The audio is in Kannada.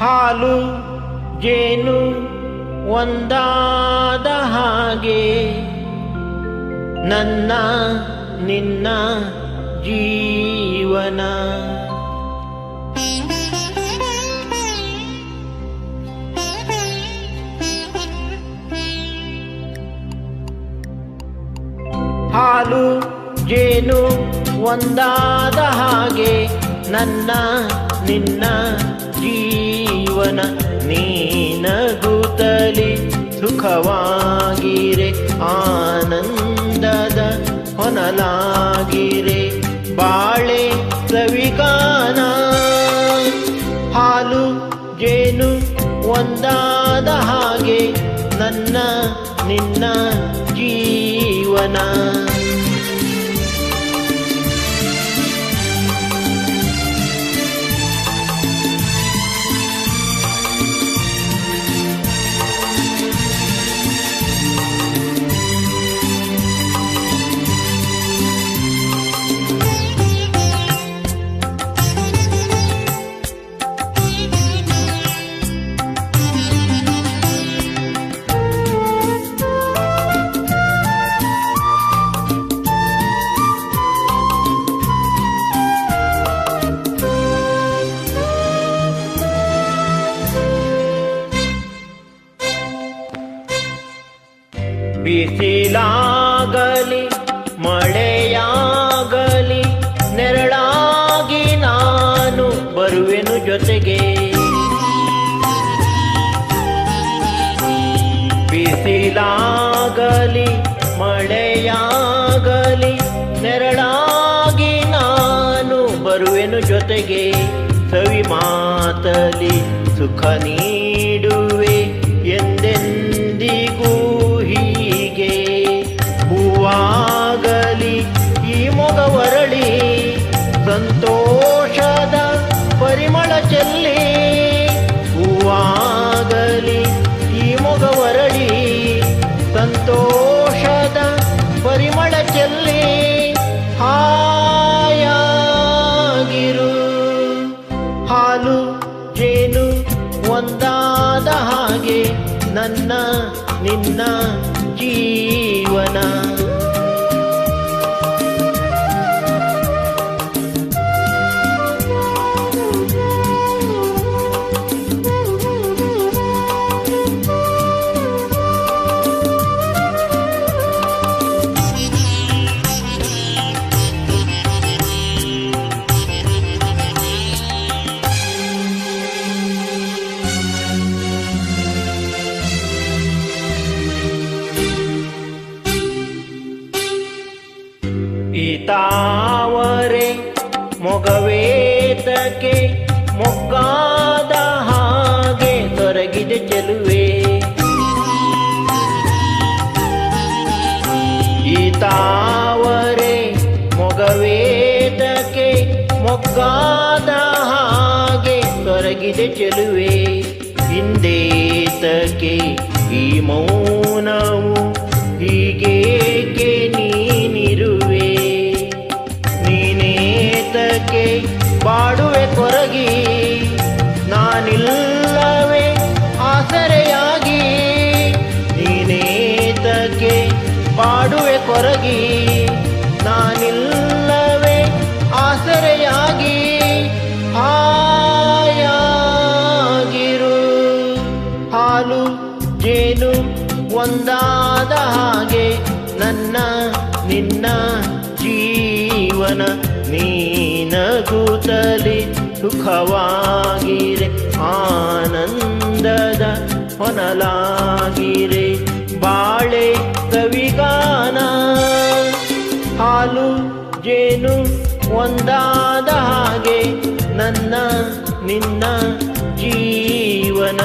ಹಾಲು ಜೇನು ಒಂದಾದ ಹಾಗೆ. ನನ್ನ ನಿನ್ನ ಜೀವನ. ಹಾಲು ಜೇನು ಒಂದಾದ ಹಾಗೆ. ನನ್ನ ನಿನ್ನ ಜೀವನ ನೀನಗುತ್ತಲಿ ಸುಖವಾಗಿರೆ ಆನಂದದ ಹೊನಲಾಗಿರೆ ಬಾಳೆ ಸವಿಗಾನ ಹಾಲು ಜೇನು ಒಂದಾದ ಹಾಗೆ ನನ್ನ ನಿನ್ನ ಜೀವನ. ಬಿಸಿಲಾಗಲಿ, ಮಳೆಯಾಗಲಿ, ನೆರಳಾಗಿ ನಾನು ಬರುವೆನು ಜೊತೆಗೆ. ಬಿಸಿಲಾಗಲಿ, ಮಳೆಯಾಗಲಿ, ನೆರಳಾಗಿ ನಾನು ಬರುವೆನು ಜೊತೆಗೆ. ಸವಿ ಮಾತಲಿ ಸುಖ ನೀಡುವೆ ಹೂವಾಗಲಿ ಈ ಮೊಗವರಳಿ ಸಂತೋಷದ ಪರಿಮಳ ಚೆಲ್ಲಿ, ಹೂವಾಗಲಿ, ಈ ಮೊಗವರಳಿ ಸಂತೋಷದ ಪರಿಮಳ ಚೆಲ್ಲಿ, ಹಾಯಾಗಿರು. ಹಾಲು, ಜೇನು, ಒಂದಾದ ಹಾಗೆ ನನ್ನ, ನಿನ್ನ ಈತಾವರೆ ಮೊಗವೇತಕ್ಕೆ ಮೊಗ್ಗಾದ ಹಾಗೆ ತೊರಗಿದೆ ಚೆಲುವೆ. ಈತಾವರೆ ಮೊಗವೇತಕ್ಕೆ ಮೊಗ್ಗಾದ ಹಾಗೆ ತೊರಗಿದೆ ಚೆಲುವೆ. ಹಿಂದೇತಕ್ಕೆ ಈ ಮೌನವು ಹೀಗೇಕೆ ನಾನಿಲ್ಲವೇ ಆಸರೆಯಾಗಿ, ಹಾಯಾಗಿರು. ಹಾಲು, ಜೇನು ಒಂದಾದ ಹಾಗೆ ನನ್ನ, ನಿನ್ನ ಜೀವನ ನೀನಗುತ್ತಲಿ ಸುಖವಾಗಿರೆ, ಆನಂದದ ಹೊನಲಾಗಿರೆ, ಬಾಳೆ ಹಾಲು ಜೇನು ಒಂದಾದ ಹಾಗೆ ನನ್ನ ನಿನ್ನ ಜೀವನ.